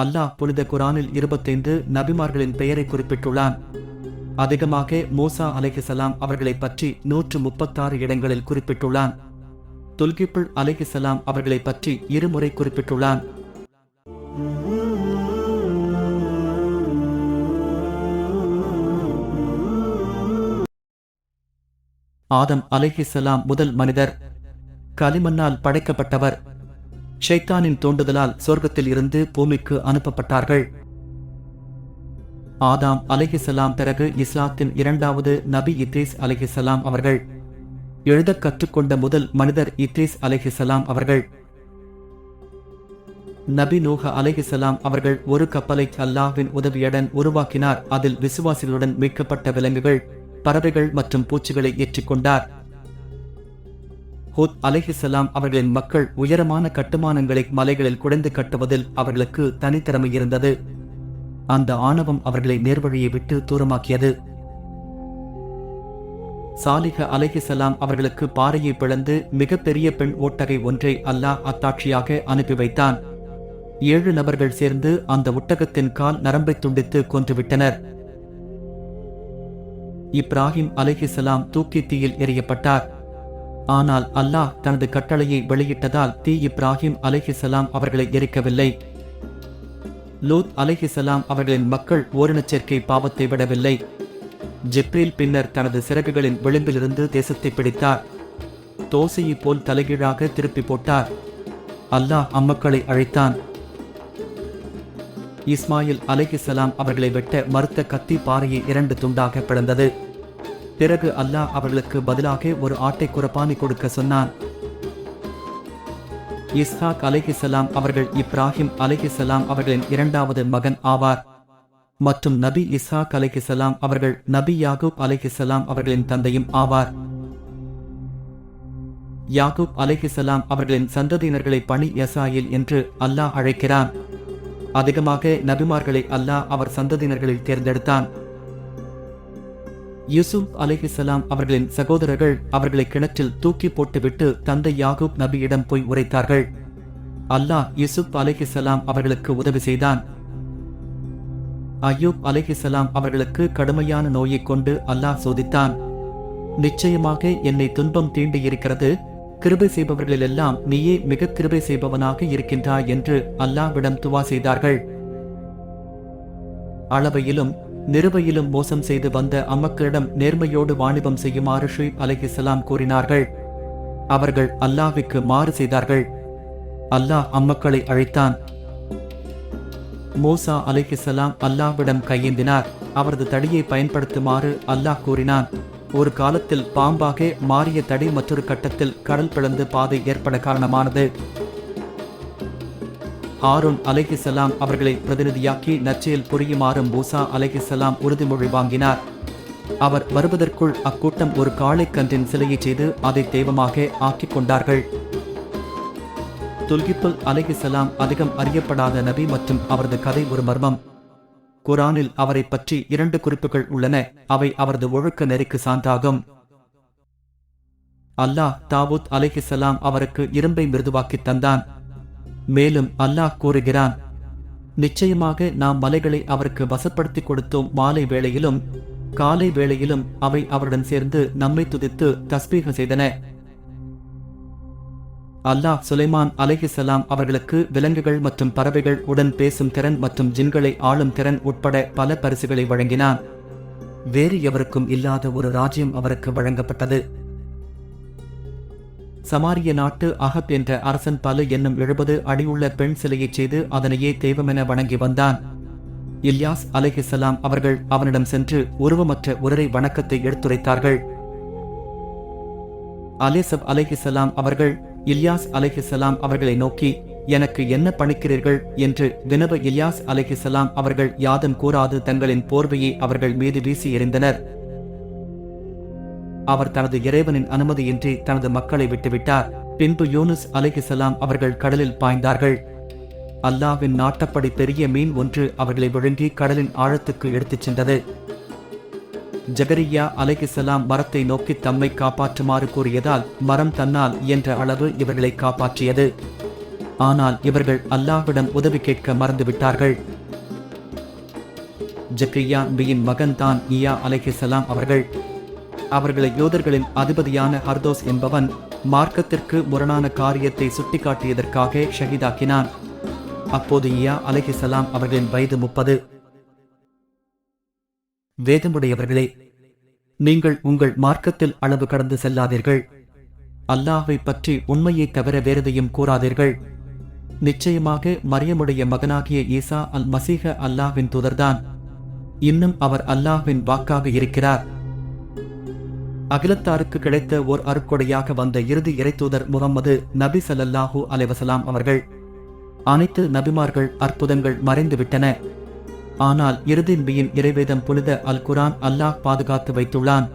அல்லாஹ் புனித குரானில் இருபத்தைந்து நபிமார்களின் பெயரை குறிப்பிட்டுள்ளான். அதிகமாக மூசா அலைஹிசலாம் அவர்களை பற்றி நூற்று முப்பத்தாறு இடங்களில் குறிப்பிட்டுள்ளான். துல்கிப்புள் அலைஹிசலாம் அவர்களை பற்றி இருமுறை குறிப்பிட்டுள்ளான். ஆதம் அலைஹிசலாம் முதல் மனிதர். களிமண்ணால் படைக்கப்பட்டவர். ஷைத்தானின் தோண்டுதலால் சொர்க்கத்தில் இருந்து பூமிக்கு அனுப்பப்பட்டார்கள். ஆதாம் அலைஹிசலாம் பிறகு இஸ்லாத்தின் இரண்டாவது நபி இத்ரீஸ் அலைஹிசலாம் அவர்கள். எழுதக் கற்றுக்கொண்ட முதல் மனிதர் இத்ரீஸ் அலஹிசலாம் அவர்கள். நபி நூஹ அலைஹிசலாம் அவர்கள் ஒரு கப்பலை அல்லாஹ்வின் உதவியுடன் உருவாக்கினார். அதில் விசுவாசிகளுடன் மீட்கப்பட்ட விலங்குகள் பறவைகள் மற்றும் பூச்சிகளை ஏற்றிக்கொண்டார். ஹூத் அலிஹிசலாம் அவர்களின் மக்கள் உயரமான கட்டுமானங்களை மலைகளில் குடைந்து கட்டுவதில் அவர்களுக்கு தனித்திறமை இருந்தது. அந்த ஆணவம் அவர்களை நேர்வழியை விட்டு தூரமாக்கியது. சாலிக அலஹிசலாம் அவர்களுக்கு பாறையை பிளந்து மிகப்பெரிய பெண் ஓட்டகை ஒன்றை அல்லாஹ் அத்தாட்சியாக அனுப்பி வைத்தான். ஏழு நபர்கள் சேர்ந்து அந்த ஒட்டகத்தின் கால் நரம்பை துண்டித்து கொன்றுவிட்டனர். இப்ராஹிம் அலஹிசலாம் தூக்கி தீயில் எறியப்பட்டார். ஆனால் அல்லாஹ் தனது கட்டளையை வெளியிட்டதால் தீ இப்ராஹிம் அலைஹிசலாம் அவர்களை எரிக்கவில்லை. லூத் அலைஹிசலாம் அவர்களின் மக்கள் ஓரினச் சேர்க்கை பாவத்தை விடவில்லை. ஜிப்ரில் பின்னர் தனது சிறகுகளின் விளிம்பிலிருந்து தேசத்தை பிடித்தார். தோசையைப் போல் தலைகீழாக திருப்பி போட்டார். அல்லாஹ் அம்மக்களை அழைத்தான். இஸ்மாயில் அலைஹிசலாம் அவர்களை வெட்ட மறுத்த கத்தி பாறையை இரண்டு துண்டாக பிளந்தது. பிறகு அல்லாஹ் அவர்களுக்கு பதிலாக ஒரு ஆட்டை குரப்பானி கொடுக்க சொன்னான். இஸ்ஹாக் அலிஹிசலாம் அவர்கள் இப்ராஹிம் அலிஹிசலாம் அவர்களின் இரண்டாவது மகன் ஆவார். மற்றும் நபி இஸ்ஹாக் அலிஹிசலாம் அவர்கள் நபி யாகூப் அலிஹிசலாம் அவர்களின் தந்தையும் ஆவார். யாகூப் அலிஹிசலாம் அவர்களின் சந்ததியினர்களை பணி எசாயில் என்று அல்லாஹ் அழைக்கிறான். அதிகமாக நபிமார்களை அல்லாஹ் அவர் சந்ததியினர்களில் தேர்ந்தெடுத்தான். யூசுப் அலிஹிசலாம் அவர்களின் சகோதரர்கள் அவர்களை கிணற்றில் தூக்கி போட்டுவிட்டு தந்தை யாகூப் நபியிடம் போய் உரைத்தார்கள். அல்லாஹ் யூசுப் அலிஹிசலாம் அவர்களுக்கு உதவி செய்தான். அயூப் அலிஹிசலாம் அவர்களுக்கு கடுமையான நோயைக் கொண்டு அல்லாஹ் சோதித்தான். நிச்சயமாக என்னை துன்பம் தீண்டியிருக்கிறது. கிருபை செய்பவர்களிலெல்லாம் நீயே மிக கிருபை செய்பவனாக இருக்கின்றாய் என்று அல்லாஹ்விடம் துவா செய்தார்கள். அளவையிலும் நிறுவையிலும் மோசம் செய்து வந்த அம்மக்களிடம் நேர்மையோடு வாணிபம் செய்யுமாறு ஷுய்ப் அலைஹிஸ்ஸலாம் கூறினார்கள். அவர்கள் அல்லாஹ்வுக்கு மாறு செய்தார்கள். அல்லாஹ் அம்மக்களை அழைத்தான். மூசா அலைஹிஸ்ஸலாம் அல்லாஹ்விடம் கையேந்தினார். அவரது தடியை பயன்படுத்துமாறு அல்லாஹ் கூறினான். ஒரு காலத்தில் பாம்பாக மாறிய தடி மற்றொரு கட்டத்தில் கடல் பிளந்து பாதை ஏற்பட காரணமானது. ஹாரூன் அலைகிசலாம் அவர்களை பிரதிநிதியாக்கி நச்சையில் புரியுமாறு மூசா அலைகிசலாம் உறுதிமொழி வாங்கினார். அவர் வருவதற்குள் அக்கூட்டம் ஒரு காளைக்கன்றின் சிலையை செய்து அதை தெய்வமாக ஆக்கிக் கொண்டார்கள். துல்கிப்புல் அலைகிசலாம் அதிகம் அறியப்படாத நபி மற்றும் அவரது கதை ஒரு மர்மம். குரானில் அவரை பற்றி இரண்டு குறிப்புகள் உள்ளன. அவை அவரது ஒழுக்க நெறிக்கு சான்றாகும். அல்லாஹ் தாவூத் அலைஹிசலாம் அவருக்கு இரும்பை மிருதுவாக்கி தந்தான். மேலும் அல்லாஹ் கூறுகிறான் நிச்சயமாக நாம் மலைகளை அவருக்கு வசப்படுத்தி கொடுத்தோம். மாலை வேளையிலும் காலை வேளையிலும் அவை அவருடன் சேர்ந்து நம்மை துதித்து தஸ்பீக செய்தன. அல்லாஹ் சுலைமான் அலைஹிசலாம் அவர்களுக்கு விலங்குகள் மற்றும் பறவைகள் உடன் பேசும் திறன் மற்றும் ஜின்களை ஆளும் திறன் உட்பட பல பரிசுகளை வழங்கினான். வேறு எவருக்கும் இல்லாத ஒரு ராஜ்யம் அவருக்கு வழங்கப்பட்டது. சமாரிய நாட்டு அகப் என்ற அரசன் பலு என்னும் எழுபது அடியுள்ள பெண் சிலையைச் செய்து அதனையே தெய்வமென வணங்கி வந்தான். இல்யாஸ் அலைஹிசலாம் அவர்கள் அவனிடம் சென்று உருவமற்ற உரரை வணக்கத்தை எடுத்துரைத்தார்கள். அலேசப் அலைஹிசலாம் அவர்கள் இல்யாஸ் அலைஹிசலாம் அவர்களை நோக்கி எனக்கு என்ன பணிக்கிறீர்கள்? என்று வினவ இல்யாஸ் அலைஹிசலாம் அவர்கள் யாதும் கூறாது தங்களின் போர்வையை அவர்கள் மீது வீசி எறிந்தனர். அவர் தனது இறைவனின் அனுமதியின்றி தனது மக்களை விட்டுவிட்டார். பின்பு யூனுஸ் அலைஹிசலாம் அவர்கள் கடலில் பாய்ந்தார்கள். அல்லாவின் நாட்டப்படி பெரிய மீன் ஒன்று அவர்களை விழுங்கி கடலின் ஆழத்துக்கு எடுத்துச் சென்றது. ஜகரியா அலைகிசலாம் மரத்தை நோக்கி தம்மை காப்பாற்றுமாறு கூறியதால் மரம் தன்னால் என்ற அளவு இவர்களை காப்பாற்றியது. ஆனால் இவர்கள் அல்லாஹ்விடம் உதவி கேட்க மறந்துவிட்டார்கள் ஜக்ரியா பியின் மகன்தான் இயா அலைஹிஸ்ஸலாம் அவர்கள். அவர்களை யோதர்களின் அதிபதியான ஹர்தோஸ் என்பவன் மார்க்கத்திற்கு முரணான காரியத்தை சுட்டிக்காட்டியதற்காக ஷஹீதாக்கினான். அப்போது இயா அலைஹிஸ்ஸலாம் அவர்களின் வயது முப்பது. வேதமுடையவர்களே நீங்கள் உங்கள் மார்க்கத்தில் அளவு கடந்து செல்லாதீர்கள். அல்லாஹை பற்றி உண்மையை தவிர வேறெதையும் கூறாதீர்கள். நிச்சயமாக மரியமுடைய மகனாகிய ஈசா அல் மசீக அல்லாஹ்வின் தூதர்தான். இன்னும் அவர் அல்லாஹ்வின் வாக்காக இருக்கிறார். அகிலத்தாருக்கு கிடைத்த ஓர் அருக்கொடையாக வந்த இறுதி இறைத்தூதர் முகம்மது நபி சல்லல்லாஹூ அலைவசலாம் அவர்கள். அனைத்து நபிமார்கள் அற்புதங்கள் மறைந்துவிட்டன. ஆனால் இறுதி நபியின் இறைவேதம் புனித அல் குரான் அல்லாஹ் பாதுகாத்து வைத்துள்ளான்.